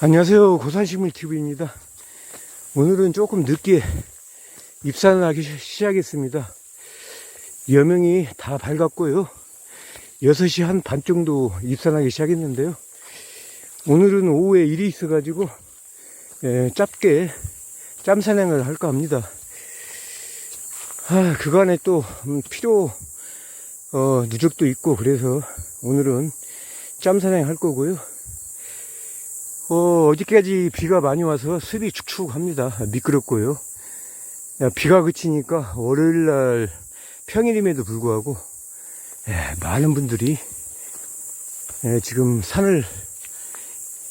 안녕하세요. 고산식물TV입니다. 오늘은 조금 늦게 입산을 하기 시- 시작했습니다. 여명이 다 밝았고요. 6시 한 반 정도 입산하기 시작했는데요. 오늘은 오후에 일이 있어가지고, 예, 짧게 짬산행을 할까 합니다. 아, 그간에 또, 음, 필요, 어, 누적도 있고, 그래서 오늘은 짬산행 할 거고요. 어, 어저께까지 비가 많이 와서 습이 축축합니다. 미끄럽고요. 야, 비가 그치니까 월요일 날 평일임에도 불구하고 예, 많은 분들이 예, 지금 산을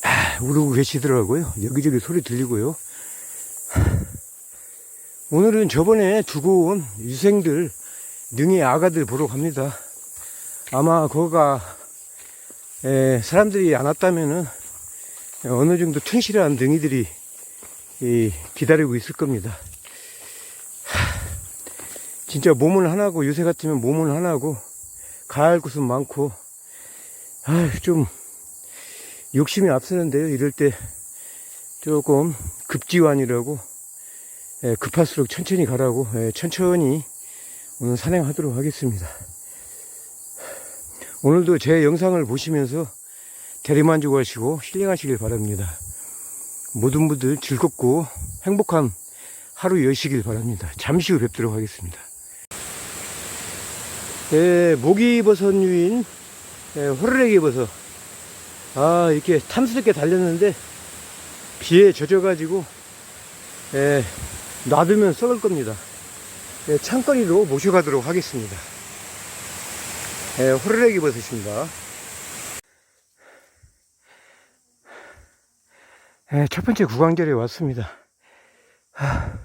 아, 오르고 계시더라고요. 여기저기 소리 들리고요. 오늘은 저번에 두고 온 유생들 능이 아가들 보러 갑니다. 아마 거가 예, 사람들이 안 왔다면은 어느 정도 튼실한 능이들이 이, 기다리고 있을 겁니다. 하, 진짜 몸은 하나고 요새 같으면 몸은 하나고 할 곳은 많고 아, 좀 욕심이 앞서는데요. 이럴 때 조금 급지완이라고 예, 급할수록 천천히 가라고 예, 천천히 오늘 산행하도록 하겠습니다. 오늘도 제 영상을 보시면서 대리만족하시고 힐링하시길 바랍니다. 모든 분들 즐겁고 행복한 하루 여시길 바랍니다. 잠시 후 뵙도록 하겠습니다. 예, 모기버섯류인 예, 호르레기 버섯. 아, 이렇게 탐스럽게 달렸는데 비에 젖어가지고 예, 놔두면 썩을 겁니다. 예, 창거리로 모셔가도록 하겠습니다. 예, 호르레기 버섯입니다. 예, 첫 번째 구강절에 왔습니다. 하,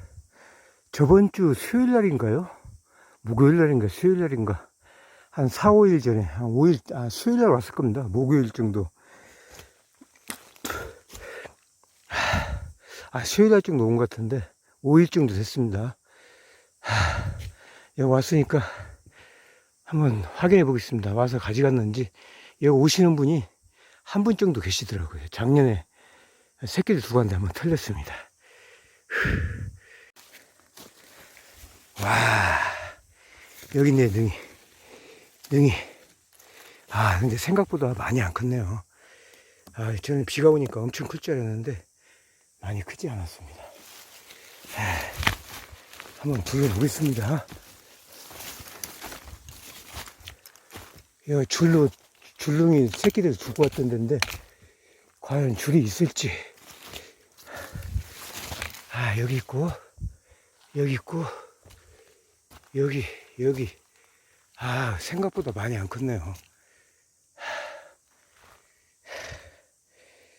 저번 주 수요일 날인가요? 목요일 날인가 수요일 날인가 한 4, 5일 전에 한 5일 아, 수요일 날 왔을 겁니다. 목요일 정도. 하, 아, 수요일 날 정도 온 것 같은데 5일 정도 됐습니다. 하, 여기 왔으니까 한번 확인해 보겠습니다. 와서 가져갔는지 여기 오시는 분이 한 분 정도 계시더라고요. 작년에 새끼를 두고 왔는데 한번 털렸습니다. 와, 여기 있네, 능이. 능이. 아, 근데 생각보다 많이 안 컸네요. 아, 저는 비가 오니까 엄청 클 줄 알았는데, 많이 크지 않았습니다. 아, 한번 불러보겠습니다. 이 줄로, 줄릉이 새끼들 두고 왔던 데인데, 과연 줄이 있을지. 아, 여기 있고, 여기 있고, 여기, 여기. 아, 생각보다 많이 안 컸네요.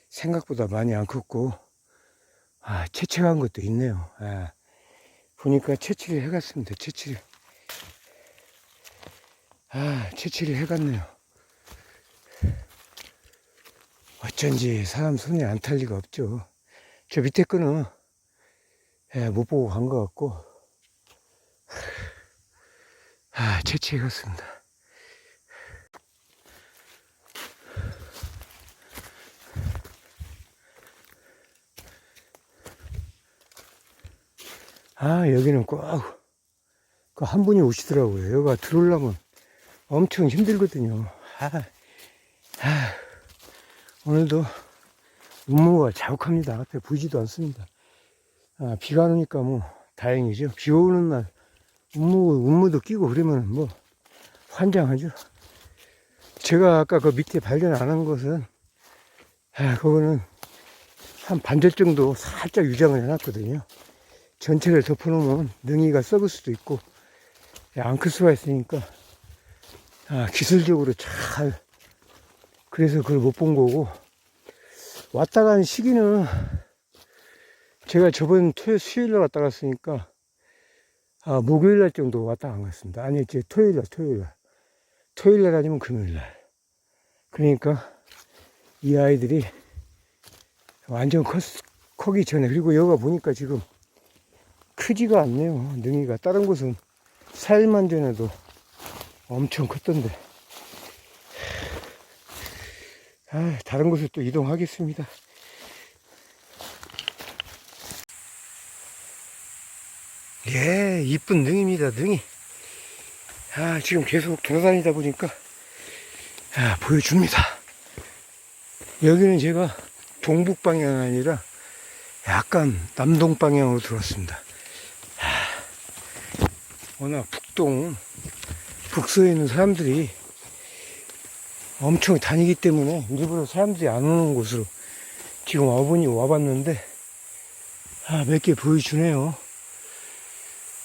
생각보다 많이 안 컸고, 아, 채취한 것도 있네요. 아, 보니까 채취를 해갔습니다. 채취를. 아, 채취를 해갔네요. 어쩐지 사람 손에 안탈 리가 없죠. 저 밑에 거는 예, 못 보고 간 것 같고 아, 채취해 갔습니다. 아, 여기는 꼭, 그 한 분이 오시더라고요. 여기가 들어오려면 엄청 힘들거든요. 아, 아, 오늘도 운무가 자욱합니다. 앞에 보이지도 않습니다. 아, 비가 안 오니까 뭐 다행이죠. 비 오는 날 운무, 운무도 끼고 그러면 뭐 환장하죠. 제가 아까 그 밑에 발견 안 한 것은 아, 그거는 한 반절 정도 살짝 유장을 해놨거든요. 전체를 덮어놓으면 능이가 썩을 수도 있고 안 클 수가 있으니까 아, 기술적으로 잘 그래서 그걸 못 본 거고 왔다 간 시기는 제가 저번 토요 수요일 날 왔다 갔으니까 아, 목요일 날 정도 왔다 간 것같습니다. 아니 이제 토요일 날 토요일 날. 토요일 날 아니면 금요일 날. 그러니까 이 아이들이 완전 컸, 커기 전에 그리고 여기가 보니까 지금 크지가 않네요. 능이가. 다른 곳은 4일만 전에도 엄청 컸던데. 아, 다른 곳에 또 이동하겠습니다. 예, 이쁜 능입니다, 능이. 아, 지금 계속 돌아다니다 보니까, 아, 보여줍니다. 여기는 제가 동북 방향 아니라 약간 남동 방향으로 들어왔습니다. 하, 워낙 북동, 북서에 있는 사람들이 엄청 다니기 때문에 일부러 사람들이 안 오는 곳으로 지금 와보니 와봤는데, 아, 몇 개 보여주네요.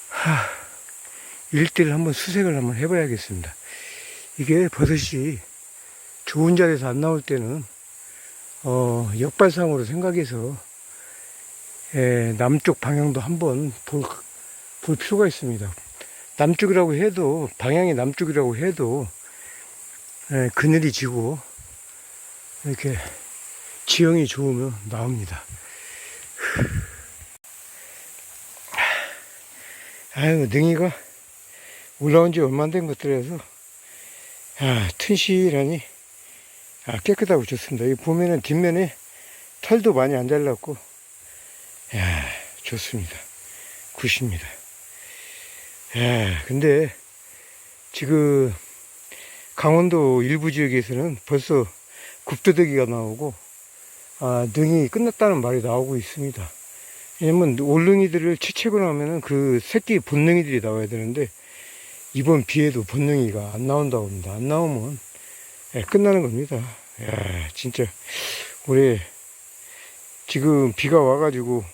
하, 일대를 한번 수색을 한번 해봐야겠습니다. 이게 버섯이 좋은 자리에서 안 나올 때는 어, 역발상으로 생각해서 예, 남쪽 방향도 한번 볼, 볼 필요가 있습니다. 남쪽이라고 해도 방향이 남쪽이라고 해도 예, 그늘이 지고 이렇게 지형이 좋으면 나옵니다. 아유 능이가 올라온 지 얼마 안 된 것들에서 아, 튼실하니 아, 깨끗하고 좋습니다. 여기 보면은 뒷면에 털도 많이 안 잘랐고, 야 좋습니다. 굿입니다. 야 근데 지금 강원도 일부 지역에서는 벌써 굽두더기가 나오고, 아, 능이 끝났다는 말이 나오고 있습니다. 왜냐면 올능이들을 채채고 나면은 그 새끼 본능이들이 나와야 되는데, 이번 비에도 본능이가 안 나온다고 합니다. 안 나오면 예, 끝나는 겁니다. 야, 진짜 올해 지금 비가 와가지고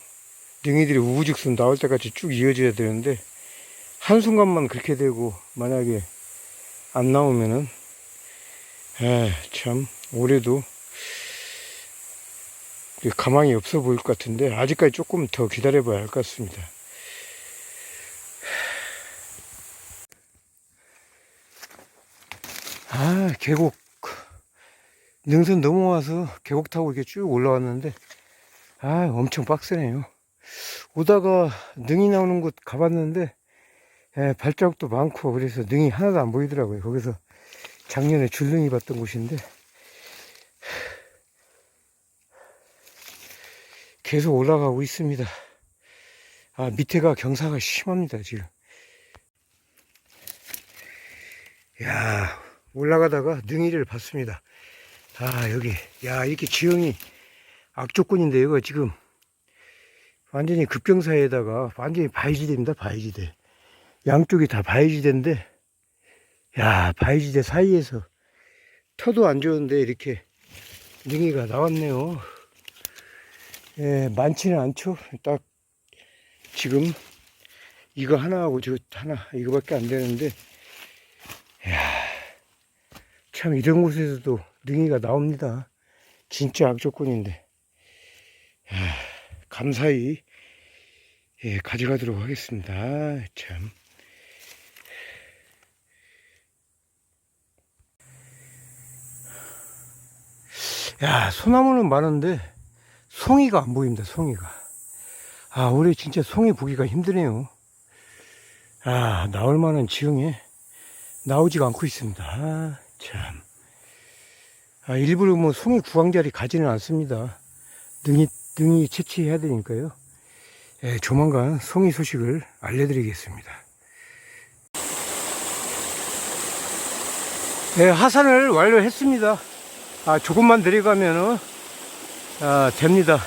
능이들이 우후죽순 나올 때까지 쭉 이어져야 되는데 한순간만 그렇게 되고 만약에 안 나오면은 아, 참 올해도 가망이 없어 보일 것 같은데 아직까지 조금 더 기다려 봐야 할 것 같습니다. 아, 계곡. 능선 넘어와서 계곡 타고 이렇게 쭉 올라왔는데, 아, 엄청 빡세네요. 오다가 능이 나오는 곳 가봤는데, 예, 발자국도 많고, 그래서 능이 하나도 안 보이더라고요. 거기서 작년에 줄능이 봤던 곳인데, 계속 올라가고 있습니다. 아, 밑에가 경사가 심합니다, 지금. 야 올라가다가 능이를 봤습니다. 아, 여기. 야, 이렇게 지형이 악조건인데, 이거 지금 완전히 급경사에다가 완전히 바위지대입니다, 바위지대. 양쪽이 다 바위지대인데, 야, 바위지대 사이에서 터도 안 좋은데 이렇게 능이가 나왔네요. 예, 많지는 않죠. 딱 지금 이거 하나하고 저 하나, 이거밖에 안 되는데, 야참 이런 곳에서도 능이가 나옵니다. 진짜 악조건인데. 야, 감사히 예, 가져가도록 하겠습니다. 참. 야, 소나무는 많은데 송이가 안 보입니다. 송이가. 아, 올해 진짜 송이 보기가 힘드네요. 아, 나올 만한 지형에 나오지가 않고 있습니다. 아, 참. 아, 일부러 뭐 송이 구강자리 가지는 않습니다. 능이, 능이 채취해야 되니까요. 예, 조만간 송이 소식을 알려드리겠습니다. 예, 하산을 완료했습니다. 아, 조금만 내려가면은, 아, 됩니다.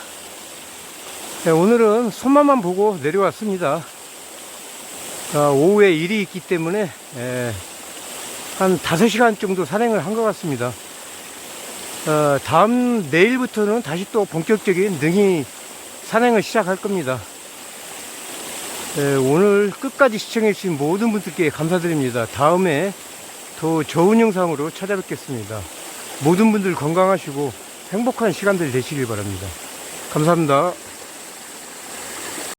예, 오늘은 손맛만 보고 내려왔습니다. 아, 오후에 일이 있기 때문에, 예, 한 5시간 정도 산행을 한 것 같습니다. 어, 다음 내일부터는 다시 또 본격적인 능이 산행을 시작할 겁니다. 예, 오늘 끝까지 시청해주신 모든 분들께 감사드립니다. 다음에 더 좋은 영상으로 찾아뵙겠습니다. 모든 분들 건강하시고 행복한 시간들 되시길 바랍니다. 감사합니다.